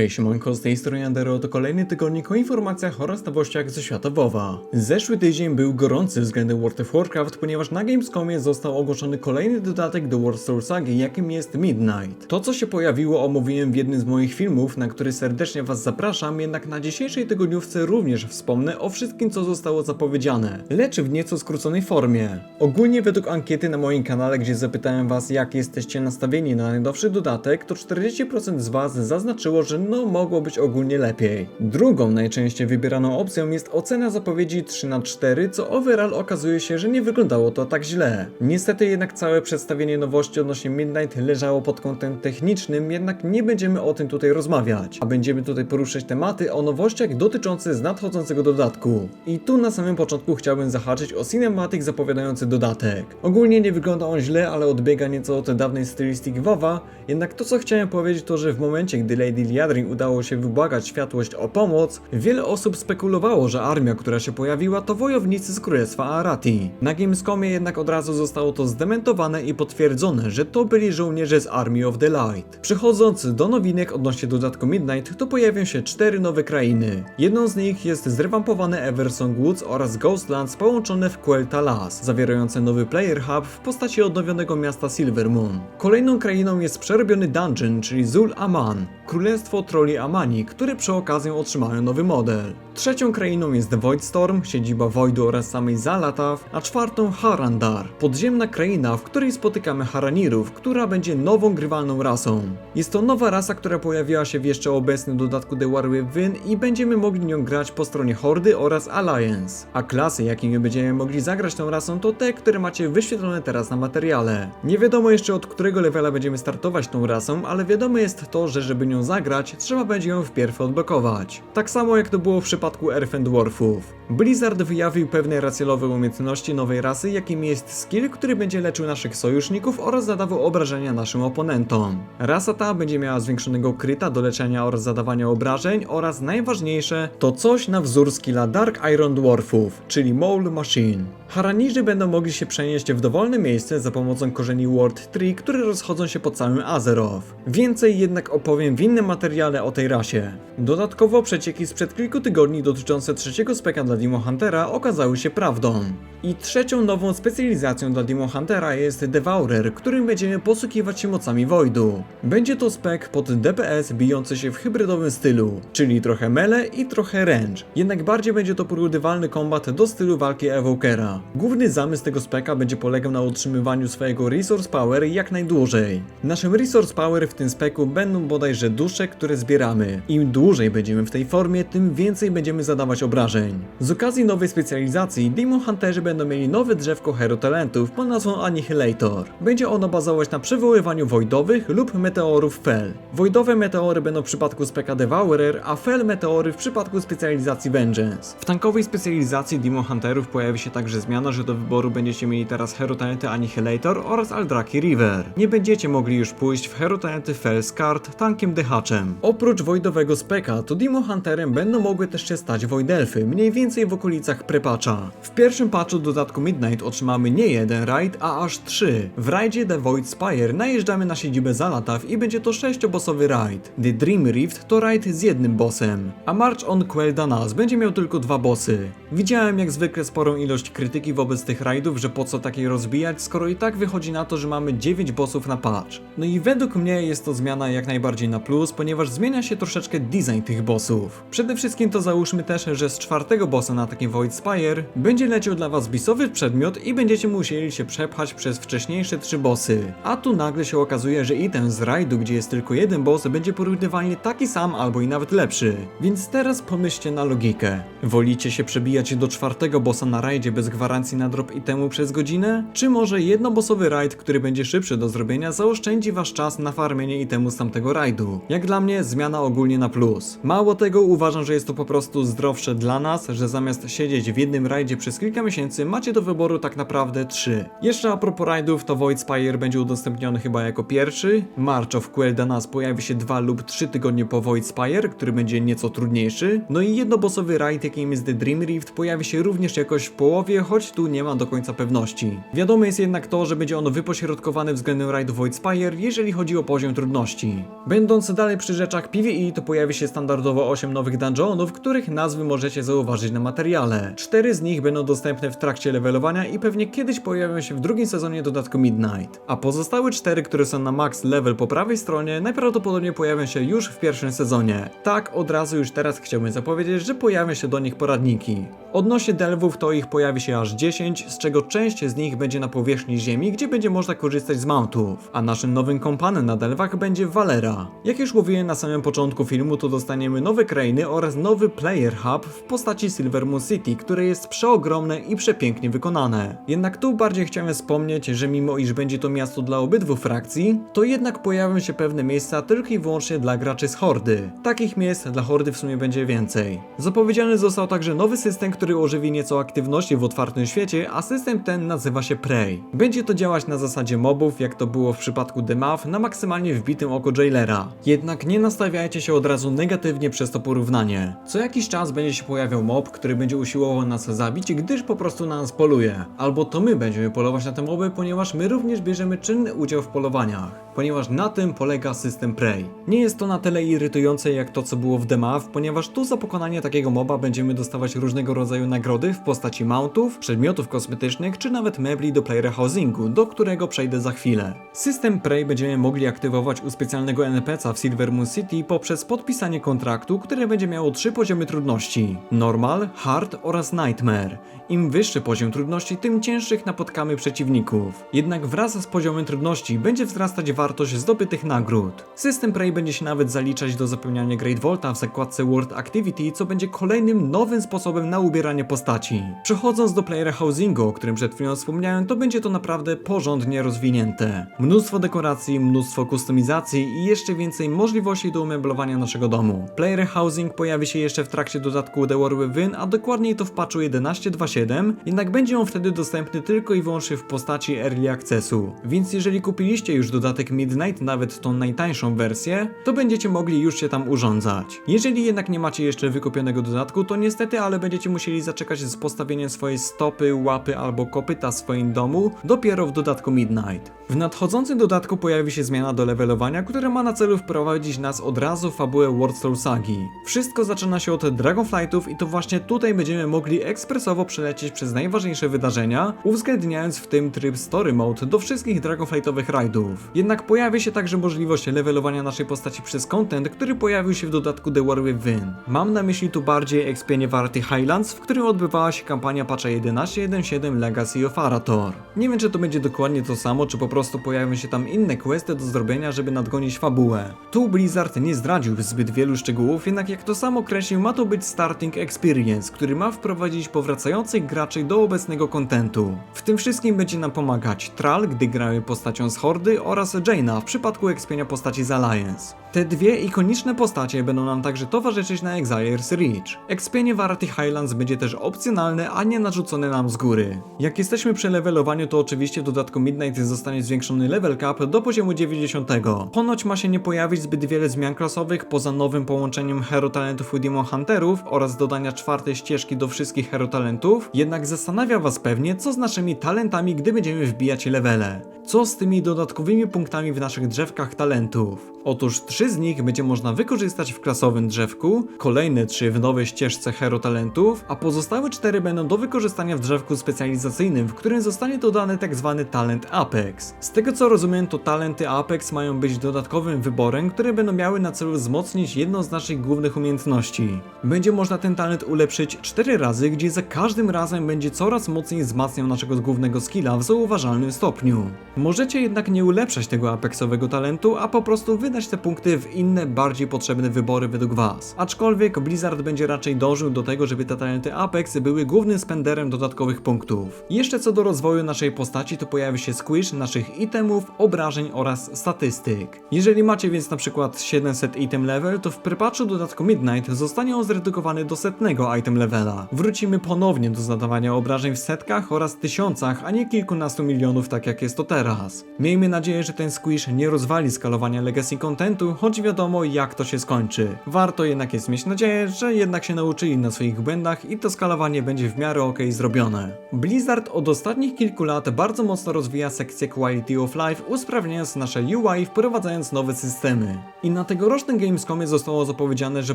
Hej siemanko, z tej strony Andero, to kolejny tygodnik o informacjach oraz nowościach ze świata WoWa. Zeszły tydzień był gorący względem World of Warcraft, ponieważ na Gamescomie został ogłoszony kolejny dodatek do World Soul Sagi, jakim jest Midnight. To co się pojawiło omówiłem w jednym z moich filmów, na który serdecznie was zapraszam, jednak na dzisiejszej tygodniówce również wspomnę o wszystkim co zostało zapowiedziane, lecz w nieco skróconej formie. Ogólnie według ankiety na moim kanale, gdzie zapytałem was jak jesteście nastawieni na najnowszy dodatek, to 40% z was zaznaczyło, że no mogło być ogólnie lepiej. Drugą najczęściej wybieraną opcją jest ocena zapowiedzi 3 na 4 co overall okazuje się, że nie wyglądało to tak źle. Niestety jednak całe przedstawienie nowości odnośnie Midnight leżało pod kątem technicznym, jednak nie będziemy o tym tutaj rozmawiać, a będziemy tutaj poruszać tematy o nowościach dotyczących z nadchodzącego dodatku. I tu na samym początku chciałbym zahaczyć o cinematic zapowiadający dodatek. Ogólnie nie wygląda on źle, ale odbiega nieco od dawnej stylistyki WoWa, jednak to co chciałem powiedzieć to, że w momencie gdy Lady Liadrin udało się wybłagać światłość o pomoc, wiele osób spekulowało, że armia, która się pojawiła to wojownicy z Królestwa Arati. Na Gamescomie jednak od razu zostało to zdementowane i potwierdzone, że to byli żołnierze z Army of the Light. Przechodząc do nowinek odnośnie dodatku Midnight, to pojawią się cztery nowe krainy. Jedną z nich jest zrewampowane Eversong Woods oraz Ghostlands połączone w Quelta Las, zawierające nowy player hub w postaci odnowionego miasta Silvermoon. Kolejną krainą jest przerobiony dungeon, czyli Zul Aman, królestwo troli Amani, które przy okazji otrzymają nowy model. Trzecią krainą jest Voidstorm, siedziba Voidu oraz samej Zalataw, a czwartą Harandar, podziemna kraina, w której spotykamy Haranirów, która będzie nową grywalną rasą. Jest to nowa rasa, która pojawiła się w jeszcze obecnym dodatku The War Within i będziemy mogli nią grać po stronie Hordy oraz Alliance. A klasy, jakimi będziemy mogli zagrać tą rasą to te, które macie wyświetlone teraz na materiale. Nie wiadomo jeszcze od którego levela będziemy startować tą rasą, ale wiadomo jest to, że żeby nią zagrać, trzeba będzie ją wpierw odblokować. Tak samo jak to było w przypadku Elfen Dwarfów. Blizzard wyjawił pewne racjonowe umiejętności nowej rasy, jakim jest skill, który będzie leczył naszych sojuszników oraz zadawał obrażenia naszym oponentom. Rasa ta będzie miała zwiększonego kryta do leczenia oraz zadawania obrażeń oraz najważniejsze to coś na wzór skilla Dark Iron Dwarfów, czyli Mole Machine. Haranirzy będą mogli się przenieść w dowolne miejsce za pomocą korzeni World Tree, które rozchodzą się po całym Azeroth. Więcej jednak opowiem w innym materiale o tej rasie. Dodatkowo przecieki sprzed kilku tygodni dotyczące trzeciego speka dla Demon Huntera okazały się prawdą. I trzecią nową specjalizacją dla Demon Huntera jest Devourer, którym będziemy posługiwać się mocami Voidu. Będzie to spek pod DPS bijący się w hybrydowym stylu, czyli trochę melee i trochę range. Jednak bardziej będzie to porównywalny kombat do stylu walki Evokera. Główny zamysł tego speka będzie polegał na utrzymywaniu swojego resource power jak najdłużej. Naszym resource power w tym speku będą bodajże dusze, które zbieramy. Im dłużej będziemy w tej formie, tym więcej będziemy zadawać obrażeń. Z okazji nowej specjalizacji, Demon Hunterzy będą mieli nowe drzewko Hero Talentów pod nazwą Annihilator. Będzie ono bazować na przywoływaniu wojdowych lub meteorów Fel. Wojdowe meteory będą w przypadku speka Devourer, a Fel meteory w przypadku specjalizacji Vengeance. W tankowej specjalizacji Demon Hunterów pojawi się także zmiana, że do wyboru będziecie mieli teraz Hero Talenty Annihilator oraz Aldraki River. Nie będziecie mogli już pójść w Hero Talenty Fel z kart tankiem dehaczem. Oprócz wojdowego speka, to Demon Hunterem będą mogły też się stać Wojdelfy, mniej więcej w okolicach prepatcha. W pierwszym patchu dodatku Midnight otrzymamy nie jeden raid, a aż trzy. W rajdzie The Void Spire najeżdżamy na siedzibę Zalataw i będzie to sześciobosowy raid. The Dream Rift to raid z jednym bossem, a March on Quel'Danas będzie miał tylko dwa bossy. Widziałem jak zwykle sporą ilość krytyki wobec tych raidów, że po co takiej rozbijać, skoro i tak wychodzi na to, że mamy 9 bossów na patch. No i według mnie jest to zmiana jak najbardziej na plus, ponieważ zmienia się troszeczkę design tych bossów. Przede wszystkim to załóżmy też, że z czwartego bossa na takim Void Spire będzie leciał dla was bisowy przedmiot i będziecie musieli się przepchać przez wcześniejsze trzy bossy. A tu nagle się okazuje, że item z rajdu, gdzie jest tylko jeden boss, będzie porównywalnie taki sam albo i nawet lepszy. Więc teraz pomyślcie na logikę. Wolicie się przebijać do czwartego bossa na rajdzie bez gwarancji na drop itemu przez godzinę? Czy może jednobossowy rajd, który będzie szybszy do zrobienia, zaoszczędzi wasz czas na farmienie itemu z tamtego rajdu? Jak dla mnie zmiana ogólnie na plus. Mało tego uważam, że jest to po prostu zdrowsze dla nas, że zamiast siedzieć w jednym rajdzie przez kilka miesięcy, macie do wyboru tak naprawdę trzy. Jeszcze a propos rajdów, to Void Spire będzie udostępniony chyba jako pierwszy, March of Quel'Danas pojawi się dwa lub trzy tygodnie po Void Spire, który będzie nieco trudniejszy, no i jednobossowy rajd, jakim jest The Dream Rift, pojawi się również jakoś w połowie, choć tu nie ma do końca pewności. Wiadome jest jednak to, że będzie on wypośrodkowany względem rajdu Void Spire, jeżeli chodzi o poziom trudności. Będąc dalej przy rzeczach PvE, to pojawi się standardowo 8 nowych dungeonów, których nazwy możecie zauważyć na materiale. Cztery z nich będą dostępne w trakcie levelowania i pewnie kiedyś pojawią się w drugim sezonie dodatku Midnight. A pozostałe cztery, które są na max level po prawej stronie, najprawdopodobniej pojawią się już w pierwszym sezonie. Tak, od razu już teraz chciałbym zapowiedzieć, że pojawią się do nich poradniki. Odnośnie delwów, to ich pojawi się aż 10, z czego część z nich będzie na powierzchni ziemi, gdzie będzie można korzystać z mountów. A naszym nowym kompanem na delwach będzie Valera. Jak już mówiłem na samym początku filmu, to dostaniemy nowe krainy oraz nowy player hub w postaci Silver Moon City, które jest przeogromne i przepięknie wykonane. Jednak tu bardziej chciałem wspomnieć, że mimo iż będzie to miasto dla obydwu frakcji, to jednak pojawią się pewne miejsca tylko i wyłącznie dla graczy z Hordy. Takich miejsc dla Hordy w sumie będzie więcej. Zapowiedziany został także nowy system, który ożywi nieco aktywności w otwartym świecie, a system ten nazywa się Prey. Będzie to działać na zasadzie mobów, jak to było w przypadku The Math, na maksymalnie wbitym oko Jailera. Jednak nie nastawiajcie się od razu negatywnie przez to porównanie. Co jakiś czas będzie się pojawiał mob, który będzie usiłował nas zabić, gdyż po prostu na nas poluje. Albo to my będziemy polować na te moby, ponieważ my również bierzemy czynny udział w polowaniach. Ponieważ na tym polega system Prey. Nie jest to na tyle irytujące jak to co było w Math, ponieważ tu za pokonanie takiego moba będziemy dostawać różnego rodzaju nagrody w postaci mountów, przedmiotów kosmetycznych czy nawet mebli do player housingu, do którego przejdę za chwilę. System Prey będziemy mogli aktywować u specjalnego NPC'a w Silver Moon City poprzez podpisanie kontraktu, które będzie miało trzy poziomy trudności: Normal, Hard oraz Nightmare. Im wyższy poziom trudności, tym cięższych napotkamy przeciwników. Jednak wraz z poziomem trudności będzie wzrastać wartość zdobytych nagród. System Prey będzie się nawet zaliczać do zapełniania Great Volta w zakładce World Activity, co będzie kolejnym nowym sposobem na ubieranie postaci. Przechodząc do playera housingu, o którym przed chwilą wspomniałem, to będzie to naprawdę porządnie rozwinięte. Mnóstwo dekoracji, mnóstwo kustomizacji i jeszcze więcej możliwości do umeblowania naszego domu. Player housing pojawi się jeszcze w trakcie dodatku The War Within, a dokładniej to w patchu 11.2.7, jednak będzie on wtedy dostępny tylko i wyłącznie w postaci Early Accessu. Więc jeżeli kupiliście już dodatek Midnight, nawet tą najtańszą wersję, to będziecie mogli już się tam urządzać. Jeżeli jednak nie macie jeszcze wykupionego dodatku, to niestety, ale będziecie musieli zaczekać z postawieniem swojej stopy, łapy albo kopyta w swoim domu dopiero w dodatku Midnight. W nadchodzącym dodatku pojawi się zmiana do levelowania, która ma na celu wprowadzić nas od razu fabułę Soul Sagi. Wszystko zaczyna się od Dragonflightów i to właśnie tutaj będziemy mogli ekspresowo przelecieć przez najważniejsze wydarzenia, uwzględniając w tym tryb Story Mode do wszystkich Dragonflightowych rajdów. Jednak pojawi się także możliwość levelowania naszej postaci przez content, który pojawił się w dodatku The War Within. Mam na myśli tu bardziej expienie Warty Highlands, w którym odbywała się kampania patcha 11.1.7 Legacy of Arator. Nie wiem czy to będzie dokładnie to samo, czy po prostu pojawią się tam inne questy do zrobienia, żeby nadgonić fabułę. Tu Blizzard nie zdradził zbyt wielu szczegółów, jednak jak to samo określił, ma to być starting experience, który ma wprowadzić powracających graczy do obecnego kontentu. W tym wszystkim będzie nam pomagać Tral, gdy gramy postacią z Hordy oraz Jaina w przypadku ekspienia postaci z Alliance. Te dwie ikoniczne postacie będą nam także towarzyszyć na Exile's Reach. Ekspienie Warty Highlands będzie też opcjonalne, a nie narzucone nam z góry. Jak jesteśmy przy levelowaniu, to oczywiście w dodatku Midnight zostanie zwiększony level cap do poziomu 90. Ponoć ma się nie pojawić zbyt wiele zmian klasowych poza nowym połączeniem Hero Talentów i Demon Hunterów oraz dodania czwartej ścieżki do wszystkich Hero Talentów, jednak zastanawia was pewnie, co z naszymi talentami, gdy będziemy wbijać levele. Co z tymi dodatkowymi punktami w naszych drzewkach talentów? Otóż trzy z nich będzie można wykorzystać w klasowym drzewku, kolejne trzy w nowej ścieżce Hero Talentów, a pozostałe cztery będą do wykorzystania w drzewku specjalizacyjnym, w którym zostanie dodany tzw. talent Apex. Z tego co rozumiem, to talenty Apex mają być dodatkowym wyborem, które będą miały na celu wzmocnić jedną z naszych głównych umiejętności. Będzie można ten talent ulepszyć 4 razy, gdzie za każdym razem będzie coraz mocniej wzmacniał naszego głównego skilla w zauważalnym stopniu. Możecie jednak nie ulepszać tego Apexowego talentu, a po prostu wydać te punkty w inne, bardziej potrzebne wybory według Was. Aczkolwiek Blizzard będzie raczej dążył do tego, żeby te talenty Apex były głównym spenderem dodatkowych punktów. Jeszcze co do rozwoju naszej postaci, to pojawi się squish naszych itemów, obrażeń oraz statystyk. Jeżeli macie więc na przykład 700 item level, to w prepatchu dodatku Midnight zostanie on zredukowany do setnego item levela. Wrócimy ponownie do zadawania obrażeń w setkach oraz tysiącach, a nie kilkunastu milionów tak jak jest to teraz. Miejmy nadzieję, że ten squish nie rozwali skalowania legacy contentu, choć wiadomo jak to się skończy. Warto jednak jest mieć nadzieję, że jednak się nauczyli na swoich błędach i to skalowanie będzie w miarę ok zrobione. Blizzard od ostatnich kilku lat bardzo mocno rozwija sekcję Quality of Life, usprawniając nasze UI i wprowadzając nowe systemy. I na tegorocznym Gamescomie zostało zapowiedziane, że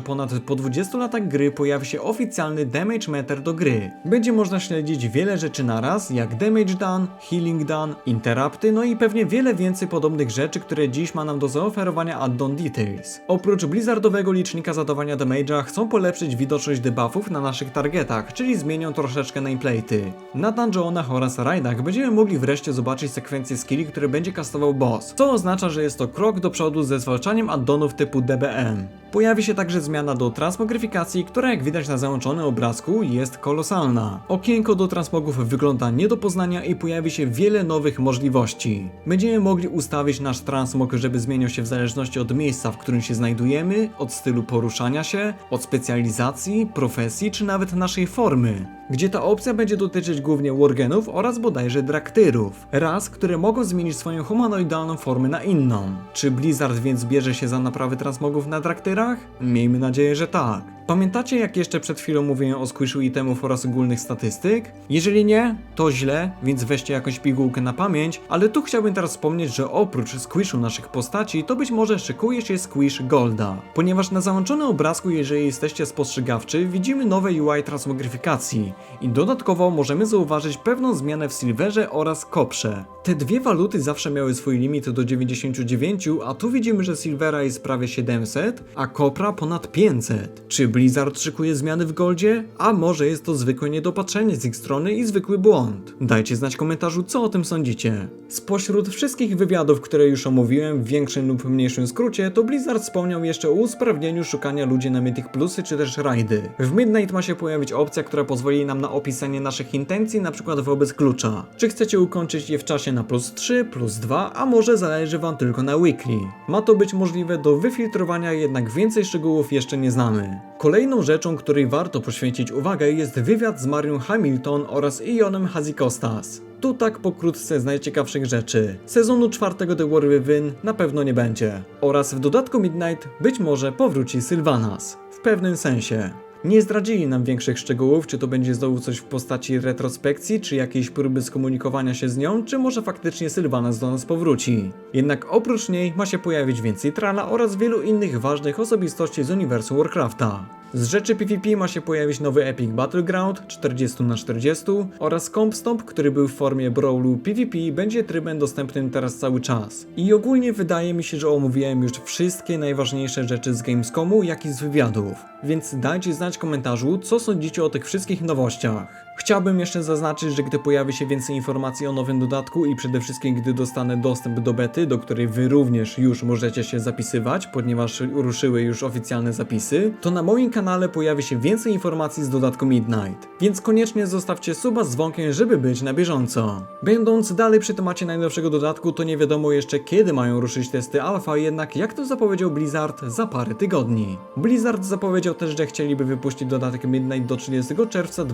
ponad po 20 latach gry pojawi się oficjalny damage meter do gry. Będzie można śledzić wiele rzeczy naraz, jak damage done, healing done, interrupty, no i pewnie wiele więcej podobnych rzeczy, które dziś ma nam do zaoferowania add-on details. Oprócz blizzardowego licznika zadawania damage'a chcą polepszyć widoczność debuffów na naszych targetach, czyli zmienią troszeczkę nameplate'y. Na dungeonach oraz rajdach będziemy mogli wreszcie zobaczyć sekwencję skilli, które będzie castował boss, co oznacza, że jest to krok do przodu ze zwalczaniem addonów typu DBM. Pojawi się także zmiana do transmogryfikacji, która jak widać na załączonym obrazku jest kolosalna. Okienko do transmogów wygląda nie do poznania i pojawi się wiele nowych możliwości. Będziemy mogli ustawić nasz transmog, żeby zmieniał się w zależności od miejsca, w którym się znajdujemy, od stylu poruszania się, od specjalizacji, profesji czy nawet naszej formy. Gdzie ta opcja będzie dotyczyć głównie wargenów oraz bodajże draktyrów, ras, które mogą zmienić swoją humanoidalną formę na inną. Czy Blizzard więc bierze się za naprawy transmogów na draktyrach? Miejmy nadzieję, że tak. Pamiętacie jak jeszcze przed chwilą mówiłem o squishu itemów oraz ogólnych statystyk? Jeżeli nie, to źle, więc weźcie jakąś pigułkę na pamięć, ale tu chciałbym teraz wspomnieć, że oprócz squishu naszych postaci, to być może szykuje się squish Golda. Ponieważ na załączonym obrazku, jeżeli jesteście spostrzegawczy, widzimy nowe UI transmogryfikacji i dodatkowo możemy zauważyć pewną zmianę w Silverze oraz Koprze. Te dwie waluty zawsze miały swój limit do 99, a tu widzimy, że Silvera jest prawie 700, a Kopra ponad 500. Czy Blizzard szykuje zmiany w Goldzie? A może jest to zwykłe niedopatrzenie z ich strony i zwykły błąd? Dajcie znać w komentarzu, co o tym sądzicie. Spośród wszystkich wywiadów, które już omówiłem w większym lub mniejszym skrócie, to Blizzard wspomniał jeszcze o usprawnieniu szukania ludzi na Mythic Plusy czy też rajdy. W Midnight ma się pojawić opcja, która pozwoli nam na opisanie naszych intencji, na przykład wobec klucza. Czy chcecie ukończyć je w czasie na plus 3, plus 2, a może zależy wam tylko na weekly. Ma to być możliwe do wyfiltrowania, jednak więcej szczegółów jeszcze nie znamy. Kolejną rzeczą, której warto poświęcić uwagę jest wywiad z Marią Hamilton oraz Ionem Hazikostas. Tu tak pokrótce z najciekawszych rzeczy. Sezonu czwartego The War Within na pewno nie będzie. Oraz w dodatku Midnight być może powróci Sylvanas. W pewnym sensie. Nie zdradzili nam większych szczegółów, czy to będzie znowu coś w postaci retrospekcji, czy jakiejś próby skomunikowania się z nią, czy może faktycznie Sylvanas do nas powróci. Jednak oprócz niej ma się pojawić więcej Trala oraz wielu innych ważnych osobistości z uniwersum Warcrafta. Z rzeczy PvP ma się pojawić nowy Epic Battleground 40 na 40 oraz Comp Stomp, który był w formie Brawlu PvP będzie trybem dostępnym teraz cały czas. I ogólnie wydaje mi się, że omówiłem już wszystkie najważniejsze rzeczy z Gamescomu, jak i z wywiadów. Więc dajcie znać w komentarzu, co sądzicie o tych wszystkich nowościach. Chciałbym jeszcze zaznaczyć, że gdy pojawi się więcej informacji o nowym dodatku i przede wszystkim gdy dostanę dostęp do bety, do której wy również już możecie się zapisywać, ponieważ ruszyły już oficjalne zapisy, to na moim kanale pojawi się więcej informacji z dodatku Midnight. Więc koniecznie zostawcie suba z dzwonkiem, żeby być na bieżąco. Będąc dalej przy temacie najnowszego dodatku, to nie wiadomo jeszcze kiedy mają ruszyć testy alfa, jednak jak to zapowiedział Blizzard za parę tygodni. Blizzard zapowiedział też, że chcieliby wypuścić dodatek Midnight do 30 czerwca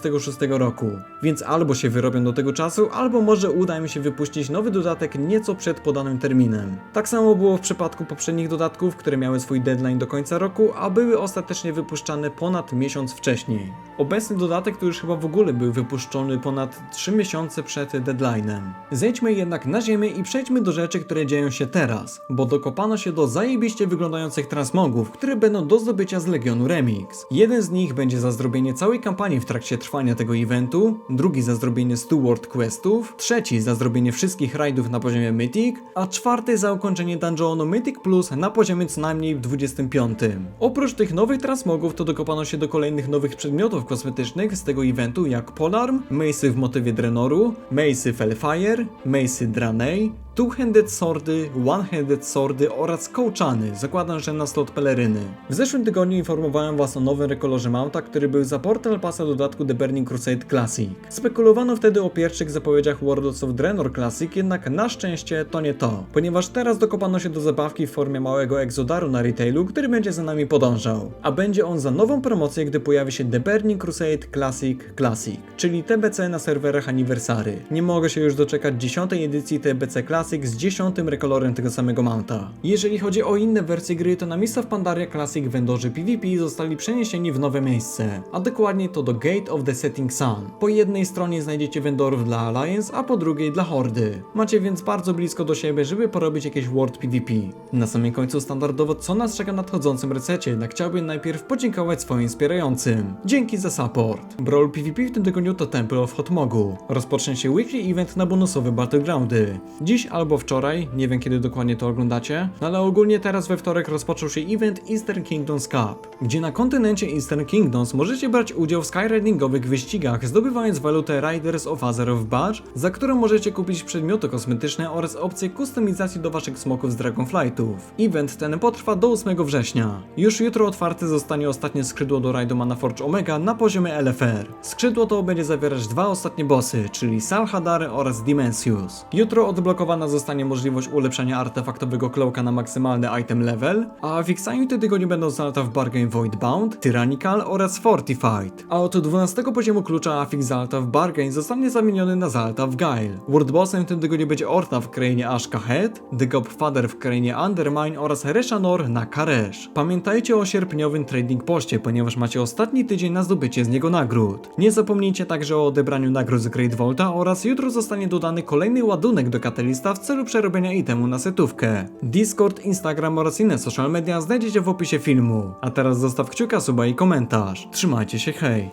2026 roku. Więc albo się wyrobią do tego czasu, albo może uda im się wypuścić nowy dodatek nieco przed podanym terminem. Tak samo było w przypadku poprzednich dodatków, które miały swój deadline do końca roku, a były ostatecznie wypuszczane ponad miesiąc wcześniej. Obecny dodatek to już chyba w ogóle był wypuszczony ponad 3 miesiące przed deadline'em. Zejdźmy jednak na ziemię i przejdźmy do rzeczy, które dzieją się teraz, bo dokopano się do zajebiście wyglądających transmogów, które będą do zdobycia z Legionu Remix. Jeden z nich będzie za zrobienie całej kampanii w trakcie trwania tego eventu, drugi za zrobienie 100 World Questów, trzeci za zrobienie wszystkich rajdów na poziomie Mythic, a czwarty za ukończenie dungeonu Mythic Plus na poziomie co najmniej 25. Oprócz tych nowych transmogów to dokopano się do kolejnych nowych przedmiotów kosmetycznych z tego eventu jak Polarm, Mace'y w motywie Drenoru, Mace'y Felfire, Mace'y Dranej, Two-handed swordy, one-handed swordy oraz kołczany, zakładam, że na slot peleryny. W zeszłym tygodniu informowałem was o nowym rekolorze mounta, który był za Portal Passa dodatku The Burning Crusade Classic. Spekulowano wtedy o pierwszych zapowiedziach Warlords of Draenor Classic, jednak na szczęście to nie to, ponieważ teraz dokopano się do zabawki w formie małego egzodaru na retailu, który będzie za nami podążał. A będzie on za nową promocję, gdy pojawi się The Burning Crusade Classic Classic, czyli TBC na serwerach Anniversary. Nie mogę się już doczekać 10 edycji TBC Classic z 10 rekolorem tego samego mounta. Jeżeli chodzi o inne wersje gry, to na miejsca w Pandaria Classic vendorzy PvP zostali przeniesieni w nowe miejsce, a dokładnie to do Gate of the Setting Sun. Po jednej stronie znajdziecie vendorów dla Alliance, a po drugiej dla Hordy. Macie więc bardzo blisko do siebie, żeby porobić jakieś World PvP. Na samym końcu standardowo co nas czeka w nadchodzącym resecie, jednak chciałbym najpierw podziękować swoim wspierającym. Dzięki za support. Brawl PvP w tym tygodniu to Temple of Hotmogu. Rozpocznie się weekly event na bonusowe Battlegroundy. Dziś albo wczoraj, nie wiem kiedy dokładnie to oglądacie, no ale ogólnie teraz we wtorek rozpoczął się event Eastern Kingdoms Cup, gdzie na kontynencie Eastern Kingdoms możecie brać udział w skyrainingowych wyścigach, zdobywając walutę Riders of Azeroth Badge, za którą możecie kupić przedmioty kosmetyczne oraz opcje kustomizacji do waszych smoków z Dragonflightów. Event ten potrwa do 8 września. Już jutro otwarte zostanie ostatnie skrzydło do rajdu Mana Forge Omega na poziomie LFR. Skrzydło to będzie zawierać dwa ostatnie bossy, czyli Salhadar oraz Dimensius. Jutro odblokowana zostanie możliwość ulepszenia artefaktowego cloaka na maksymalny item level, a w Xaniu tym tygodniu będą zalata w Bargain Void Bound, Tyrannical oraz Fortified. A od 12 poziomu klucza Afix Zalta w Bargain zostanie zamieniony na Zalta w Guile. World Bossem w tym tygodniu będzie Orta w krainie Ashka Head, The Godfather w krainie Undermine oraz Reshanor na Karesz. Pamiętajcie o sierpniowym trading poście, ponieważ macie ostatni tydzień na zdobycie z niego nagród. Nie zapomnijcie także o odebraniu nagród z Great Volta oraz jutro zostanie dodany kolejny ładunek do W celu przerobienia itemu na setówkę. Discord, Instagram oraz inne social media znajdziecie w opisie filmu. A teraz zostaw kciuka, suba i komentarz. Trzymajcie się, hej!